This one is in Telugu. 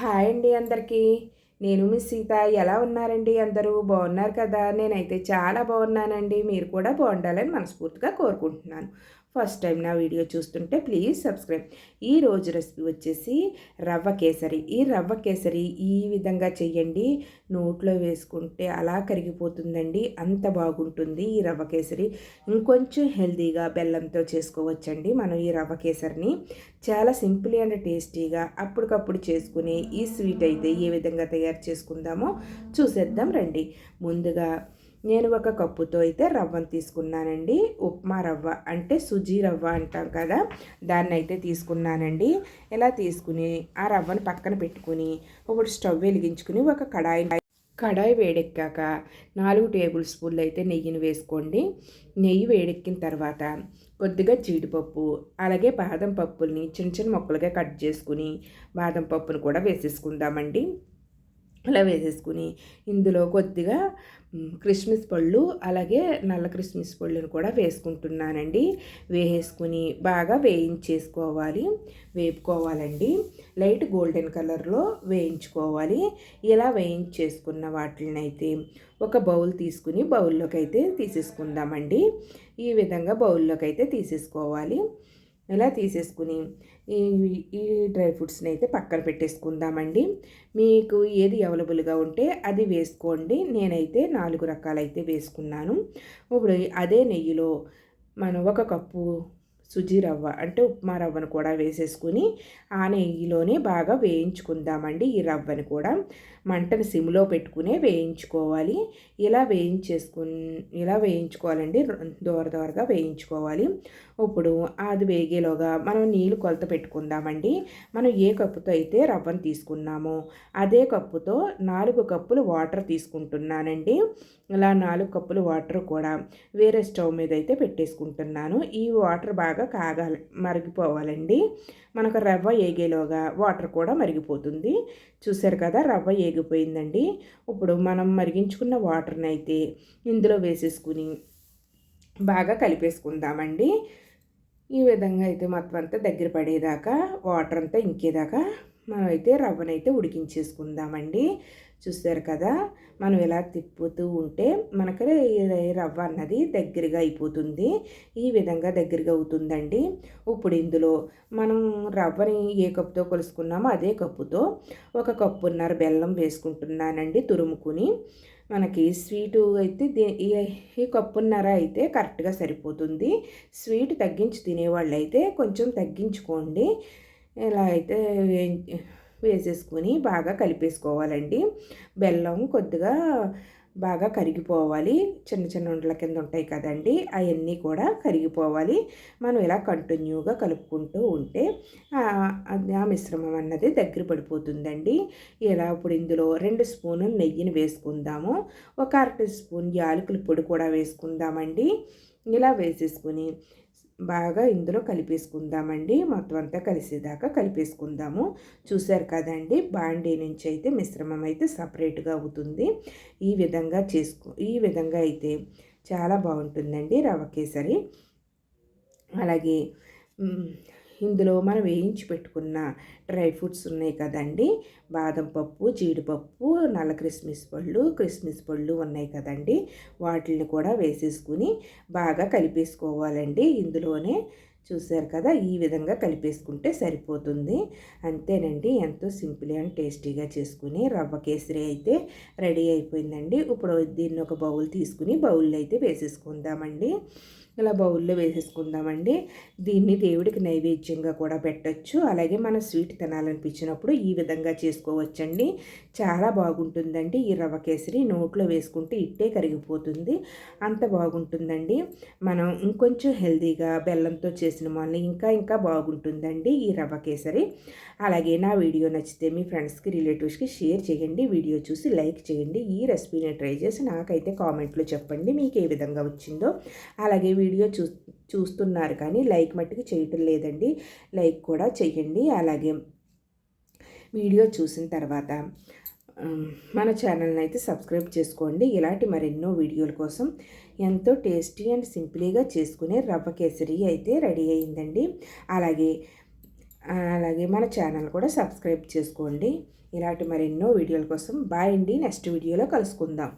హాయ్ అండి అందరికీ. నేను మీ సీత. ఎలా ఉన్నారండి అందరూ? బాగున్నారు కదా? నేనైతే చాలా బాగున్నానండి. మీరు కూడా బాగుండాలని మనస్ఫూర్తిగా కోరుకుంటున్నాను. ఫస్ట్ టైం నా వీడియో చూస్తుంటే ప్లీజ్ సబ్స్క్రైబ్. ఈ రోజు రెసిపీ వచ్చేసి రవ్వ కేసరి. ఈ రవ్వ కేసరి ఈ విధంగా చేయండి నోట్లో వేసుకుంటే అలా కరిగిపోతుందండి. అంత బాగుంటుంది ఈ రవ్వ కేసరి. ఇంకొంచెం హెల్దీగా బెల్లంతో చేసుకోవచ్చండి మనం ఈ రవ్వ కేసరిని. చాలా సింపుల్ అండ్ టేస్టీగా అప్పటికప్పుడు చేసుకునే ఈ స్వీట్ అయితే ఏ విధంగా తయారు చేసుకుందామో చూసేద్దాం రండి. ముందుగా నేను ఒక కప్పుతో అయితే రవ్వను తీసుకున్నానండి. ఉప్మా రవ్వ అంటే సుజీ రవ్వ అంటాం కదా దాన్ని అయితే తీసుకున్నానండి. ఇలా తీసుకుని ఆ రవ్వను పక్కన పెట్టుకుని ఒకటి స్టవ్ వెలిగించుకుని ఒక కడాయి కడాయి వేడెక్కాక నాలుగు టేబుల్ స్పూన్లు అయితే నెయ్యిని వేసుకోండి. నెయ్యి వేడెక్కిన తర్వాత కొద్దిగా జీడిపప్పు అలాగే బాదం పప్పుల్ని చిన్న చిన్న ముక్కలుగా కట్ చేసుకుని బాదం పప్పును కూడా వేసేసుకుందామండి. అలా వేసేసుకుని ఇందులో కొద్దిగా క్రిస్మస్ పళ్ళు అలాగే నల్ల క్రిస్మస్ పళ్ళును కూడా వేసుకుంటున్నానండి. వేసుకుని బాగా వేయించేసుకోవాలి వేపుకోవాలండి. లైట్ గోల్డెన్ కలర్లో వేయించుకోవాలి. ఇలా వేయించేసుకున్న వాటినైతే ఒక బౌల్ తీసుకుని బౌల్లోకి అయితే తీసేసుకుందామండి. ఈ విధంగా బౌల్లోకి అయితే తీసేసుకోవాలి. ఇలా తీసేసుకుని ఈ ఈ డ్రై ఫ్రూట్స్ని అయితే పక్కన పెట్టేసుకుందామండి. మీకు ఏది అవైలబుల్గా ఉంటే అది వేసుకోండి. నేనైతే నాలుగు రకాలైతే వేసుకున్నాను. ఇప్పుడు అదే నెయ్యిలో మనం ఒక కప్పు సుజీ రవ్వ అంటే ఉప్మా రవ్వను కూడా వేసేసుకుని ఆ నెయ్యిలోనే బాగా వేయించుకుందామండి ఈ రవ్వని కూడా. మంటను సిమ్లో పెట్టుకునే వేయించుకోవాలి. ఇలా వేయించేసుకుని ఇలా వేయించుకోవాలండి. దూర దూరగా వేయించుకోవాలి. ఇప్పుడు అది వేగేలోగా మనం నీళ్ళు కొలత పెట్టుకుందామండి. మనం ఏ కప్పుతో అయితే రవ్వను తీసుకున్నామో అదే కప్పుతో నాలుగు కప్పులు వాటర్ తీసుకుంటున్నానండి. ఇలా నాలుగు కప్పులు వాటర్ కూడా వేరే స్టవ్ మీద అయితే పెట్టేసుకుంటున్నాను. ఈ వాటర్ బాగా కాగాలి మరిగిపోవాలండి. మనకు రవ్వ ఏగేలోగా వాటర్ కూడా మరిగిపోతుంది. చూసారు కదా రవ్వ ఏగిపోయిందండి. ఇప్పుడు మనం మరిగించుకున్న వాటర్ని అయితే ఇందులో వేసేసుకుని బాగా కలిపేసుకుందామండి. ఈ విధంగా అయితే మొత్తం అంతా దగ్గర పడేదాకా వాటర్ అంతా ఇంకేదాకా మనమైతే రవ్వనైతే ఉడికించేసుకుందామండి. చూస్తారు కదా? మనం ఇలా తిప్పుతూ ఉంటే మనకి రవ్వ అన్నది దగ్గరగా అయిపోతుంది. ఈ విధంగా దగ్గరగా అవుతుందండి. ఇప్పుడు ఇందులో మనం రవ్వని ఏ కప్పుతో కొలుసుకున్నామో అదే కప్పుతో ఒక కప్పున్నర బెల్లం వేసుకుంటున్నానండి తురుముకుని. మనకి స్వీటు అయితే ఈ కప్పున్నర అయితే కరెక్ట్గా సరిపోతుంది. స్వీట్ తగ్గించి తినేవాళ్ళు అయితే కొంచెం తగ్గించుకోండి. ఇలా అయితే వేసేసుకొని బాగా కలిపేసుకోవాలండి. బెల్లం కొద్దిగా బాగా కరిగిపోవాలి. చిన్న చిన్న ఉండల కింద ఉంటాయి కదండి అవన్నీ కూడా కరిగిపోవాలి. మనం ఇలా కంటిన్యూగా కలుపుకుంటూ ఉంటే ఆ మిశ్రమం అన్నది దగ్గర పడిపోతుందండి. ఇలా ఇప్పుడు ఇందులో రెండు స్పూను నెయ్యిని వేసుకుందాము. ఒక అర స్పూన్ యాలకుల పొడి కూడా వేసుకుందామండి. ఇలా వేసేసుకుని బాగా ఇందులో కలిపేసుకుందామండి. మొత్తం అంతా కలిసేదాకా కలిపేసుకుందాము. చూసారు కదండి బాండీ నుంచి అయితే మిశ్రమం అయితే సపరేట్గా అవుతుంది. ఈ విధంగా చేసుకో ఈ విధంగా అయితే చాలా బాగుంటుందండి రవ కేసరి. అలాగే ఇందులో మనం వేయించి పెట్టుకున్న డ్రై ఫ్రూట్స్ ఉన్నాయి కదండి. బాదం పప్పు జీడిపప్పు నల్ల క్రిస్మిస్ పళ్ళు క్రిస్మిస్ పళ్ళు ఉన్నాయి కదండి. వాటిని కూడా వేసేసుకుని బాగా కలిపేసుకోవాలండి. ఇందులోనే చూసారు కదా ఈ విధంగా కలిపేసుకుంటే సరిపోతుంది. అంతేనండి ఎంతో సింపుల్ అండ్ టేస్టీగా చేసుకుని రవ్వ కేసరి అయితే రెడీ అయిపోయిందండి. ఇప్పుడు దీన్ని ఒక బౌల్ తీసుకుని బౌల్లో అయితే వేసేసుకుందామండి. ఇలా బౌల్లో వేసేసుకుందామండి. దీన్ని దేవుడికి నైవేద్యంగా కూడా పెట్టచ్చు. అలాగే మనం స్వీట్ తినాలనిపించినప్పుడు ఈ విధంగా చేసుకోవచ్చండి. చాలా బాగుంటుందండి. ఈ రవ్వ కేసరి నోట్లో వేసుకుంటే ఇట్టే కరిగిపోతుంది. అంత బాగుంటుందండి. మనం ఇంకొంచెం హెల్దీగా బెల్లంతో చేసిన వాళ్ళని ఇంకా ఇంకా బాగుంటుందండి ఈ రవ్వ కేసరి. అలాగే నా వీడియో నచ్చితే మీ ఫ్రెండ్స్కి రిలేటివ్స్కి షేర్ చేయండి. వీడియో చూసి లైక్ చేయండి. ఈ రెసిపీని ట్రై చేసి నాకైతే కామెంట్లో చెప్పండి. మీకు ఏ విధంగా వచ్చిందో. అలాగే వీడియో చూ చూస్తున్నారు కానీ లైక్ మట్టుకు చేయటం లేదండి. లైక్ కూడా చేయండి అలాగే వీడియో చూసిన తర్వాత మన ఛానల్ని అయితే సబ్స్క్రైబ్ చేసుకోండి. ఇలాంటి మరెన్నో వీడియోల కోసం ఎంతో టేస్టీ అండ్ సింపుల్గా చేసుకునే రవ్వ కేసరి అయితే రెడీ అయిందండి. అలాగే అలాగే మన ఛానల్ కూడా సబ్స్క్రైబ్ చేసుకోండి. ఇలాంటి మరెన్నో వీడియోల కోసం బాయ్ అండి. నెక్స్ట్ వీడియోలో కలుసుకుందాం.